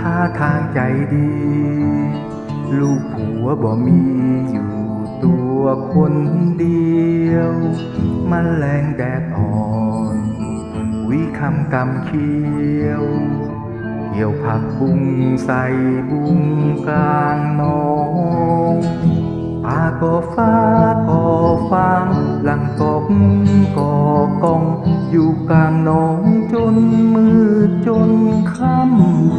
ท่าทางใจดี ลูกผัวบ่มีอยู่ตัวคนเดียวมแมลงแดดอ่อน วิคำกำเคี้ยวเกี่ยวผักบุ้งใส่บุ้งกลางหนองปาก็ฟ้าก็ฟังหลังกบก็กอง อยู่กลางหนองจนมืดจนค่ำ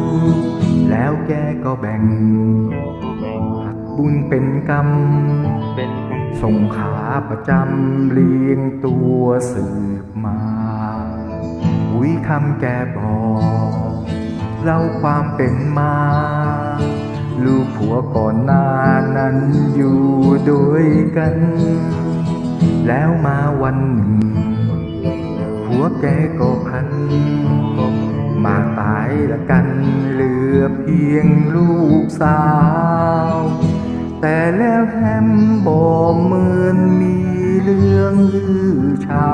แล้วแกก็แบ่งผักบุญเป็นกรรมเป็นส่งขาประจำเลี้ยงตัวสืบมา อุ้ยคำแกบอกเล่าความเป็นมา ลูกผัวก่อนหน้านั้นอยู่ด้วยกัน แล้วมาวันหนึ่งผัวแกก็พัน มาตายละกันเหลือเพียงลูกสาว แต่แล้วแฮมบ่เหมือนมีเรื่องลือเช้า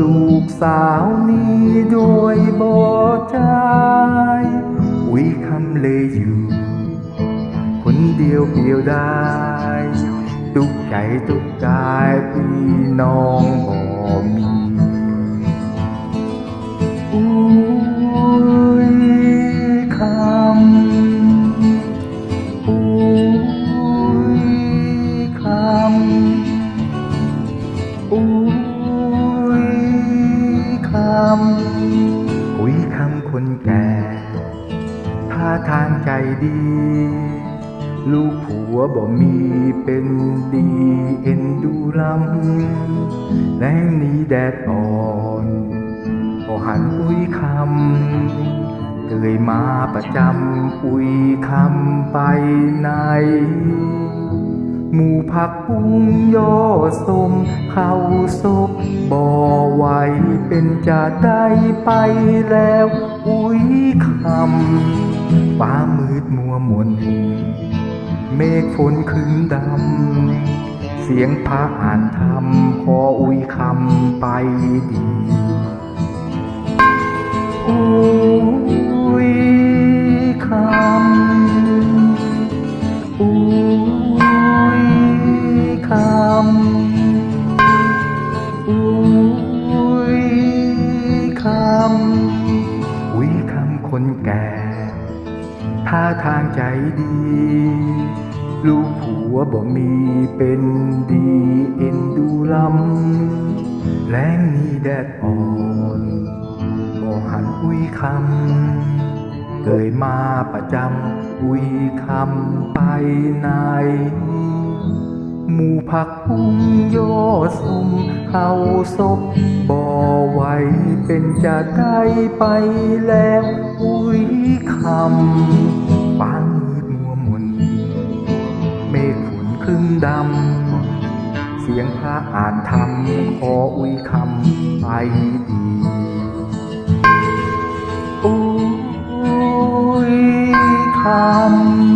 ลูกสาวนี้ด้วยบ่ใจวิคำเลยอยู่ คนเดียวเดียวได้ ตุกใจตุกกายพี่น้องบ่มี อุ้ยคำอุ้ยคำคนแก่ท่าทางใจดี ลูกผัวบ่มีเป็นดีเอ็นดูลำแรงนี้แดดอ่อนก็หันอุ้ยคำเกยมาประจำปุยคำไปไหน หมู่ผักปุ้งยอสมเข้าศพบ่อไหวเป็นจะได้ไปแล้ว อุ้ยคำฟ้ามืดมัวมน เมฆฝนขึ้นดำ เสียงพระอ่านธรรมขออุ้ยคำไปดีอุ้ คนแก่ท่าทางใจดี ลูกผัวบ่มีเป็นดีเอ็นดูลำ แรงนี้แดดอ่อนบ่หันอุ้ยคำเกยมาประจำอุ้ยคำไปไหนหมู่ผักปุ้งยอสมเข้าศพบ่อไหวเป็นจะได้ไปแล้ว ถ้าอ่านธรรมขออุ้ยคำไปดีอุ้ยคำ